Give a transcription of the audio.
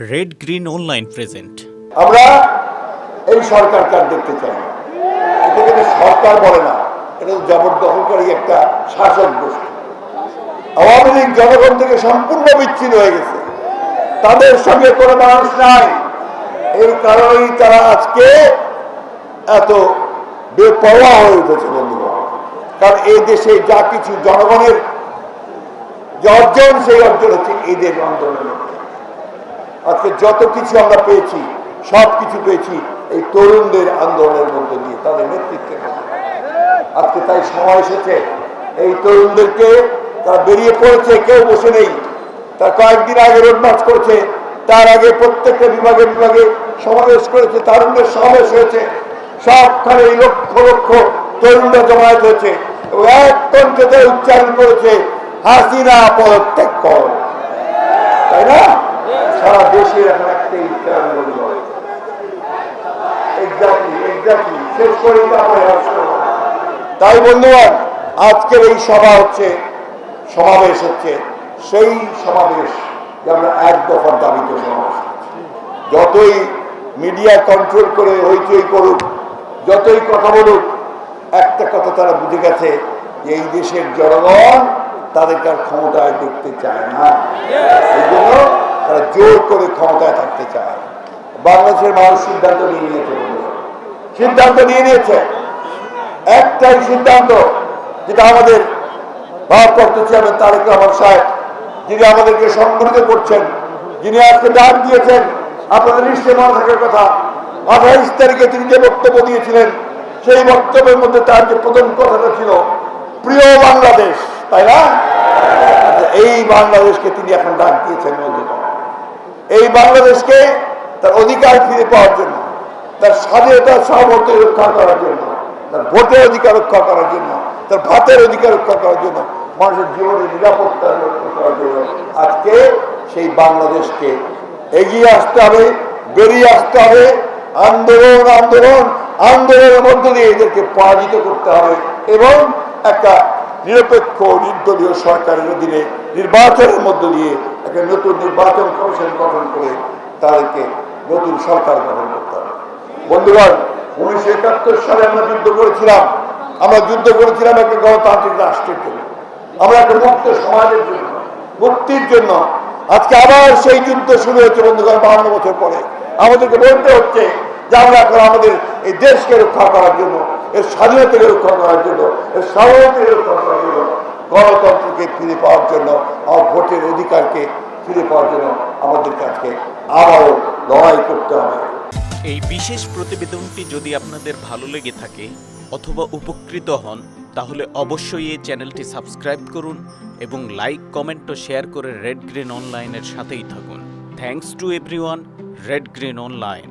Red green online present আমরা এই সরকারকে আর দেখতে চাই না। এটা সরকার বলে না, এটা জবরদখলকারী একটা শাসক গোষ্ঠী। আওয়ামী লীগ জনগণ থেকে সম্পূর্ণ বিচ্ছিন্ন হয়ে গেছে। তাদের সঙ্গে কোনো মানুষ নাই। এই কারণেই তারা আজকে এত বেপরোয়া হয়ে উঠেছে বন্ধুগণ কারণ এই দেশে যা কিছু জনগণের যে অর্জন, সেই অর্জন হচ্ছে এদের আন্দোলনের আজকে যত কিছু আমরা পেয়েছি, সব কিছু পেয়েছি, এই তরুণদের আন্দোলনের মধ্যে দিয়ে, তাদের নেতৃত্বের মধ্যে আজকে তাই সময় এসেছে, এই তরুণদেরকে তারা বেরিয়ে পড়েছে, কেউ বসে নেই। তার কয়েকদিন আগে রোড মার্চ করেছে, তার আগে প্রত্যেকটা বিভাগে বিভাগে সমাবেশ করেছে, তারুণ্যের সমাবেশ হয়েছে। সবখানে লক্ষ লক্ষ তরুণরা জমায়েত হয়েছে এবং এক উচ্চারণ করেছে, হাসিনা পদত্যাগ কর। তাই না? সারা দেশের এখন তারপরে হ্রাস করব। তাই বন্ধুগণ আজকের এই সভা হচ্ছে সমাবেশ হচ্ছে সেই সমাবেশ যে আমরা এক দফার দাবিতে সমাবেশ যতই মিডিয়া কন্ট্রোল করে হইচই করুক যতই কথা বলুক একটা কথা তারা বুঝে গেছে যে এই দেশের জনগণ তাদেরকে আর ক্ষমতায় দেখতে চায় না। এই জন্য তারা জোর করে ক্ষমতায় থাকতে চায়। বাংলাদেশের মানুষ সিদ্ধান্ত নিয়ে নিয়েছে। সিদ্ধান্ত নিয়ে নিয়েছে। একটাই সিদ্ধান্ত, যেটা আমাদের ভারপ্রাপ্ত চেয়ারম্যান তারেক রহমান সাহেব, যিনি আমাদেরকে সংগঠিত করছেন, যিনি আজকে ডাক দিয়েছেন, আপনাদের নিশ্চয় মনে থাকার কথা, আঠাইশ তারিখে তিনি যে বক্তব্য দিয়েছিলেন, সেই বক্তব্যের মধ্যে তার যে প্রথম কথাটা ছিল, প্রিয় বাংলাদেশ, তাই না? এই বাংলাদেশকে তিনি এখন ডাক দিয়েছেন বন্ধুগণ এই বাংলাদেশকে তার অধিকার ফিরে পাওয়ার জন্য, তার স্বাধীনতা সার্বভৌমত্ব রক্ষা করার জন্য, তার ভোটের অধিকার রক্ষা করার জন্য, তার ভাতের অধিকার রক্ষা করার জন্য, মানুষের জীবনের নিরাপত্তা রক্ষা করার জন্য আজকে সেই বাংলাদেশকে এগিয়ে আসতে হবে, বেরিয়ে আসতে হবে। আন্দোলন আন্দোলন, আন্দোলনের মধ্য দিয়ে এদেরকে পরাজিত করতে হবে এবং একটা নিরপেক্ষ, নির্দলীয় সরকারের অধীনে নির্বাচনের মধ্য দিয়ে একটা নতুন নির্বাচন কমিশন গঠন করে তাদেরকে নতুন সরকার গঠন করতে হবে। বন্ধুগণ, উনিশশো একাত্তর সালে আমরা যুদ্ধ করেছিলাম। আমরা যুদ্ধ করেছিলাম একটা গণতান্ত্রিক রাষ্ট্রের জন্য। আমরা একটা মুক্ত সমাজের জন্য, মুক্তির জন্য। আজকে আবার সেই যুদ্ধ শুরু হয়েছে বন্ধুগণ, বাহান্ন বছর পরে। আমাদেরকে বলতে হচ্ছে যে আমরা এখন আমাদের এই দেশকে রক্ষা করার জন্য, এর স্বাধীনতাকে রক্ষা করার জন্য, এর সার্বভৌমত্বকে রক্ষা করার জন্য গণতন্ত্রকে ফিরে পাওয়ার জন্য আমার ভোটের অধিকারকে ফিরে পাওয়ার জন্য আমাদের আজকে আবারও লড়াই করতে হবে। এই বিশেষ প্রতিবেদনটি যদি আপনাদের ভালো লেগে থাকে অথবা উপকৃত হন, তাহলে অবশ্যই এই চ্যানেলটি সাবস্ক্রাইব করুন এবং লাইক, কমেন্ট ও শেয়ার করে রেড গ্রিন অনলাইনের সাথেই থাকুন। Thanks to everyone red green online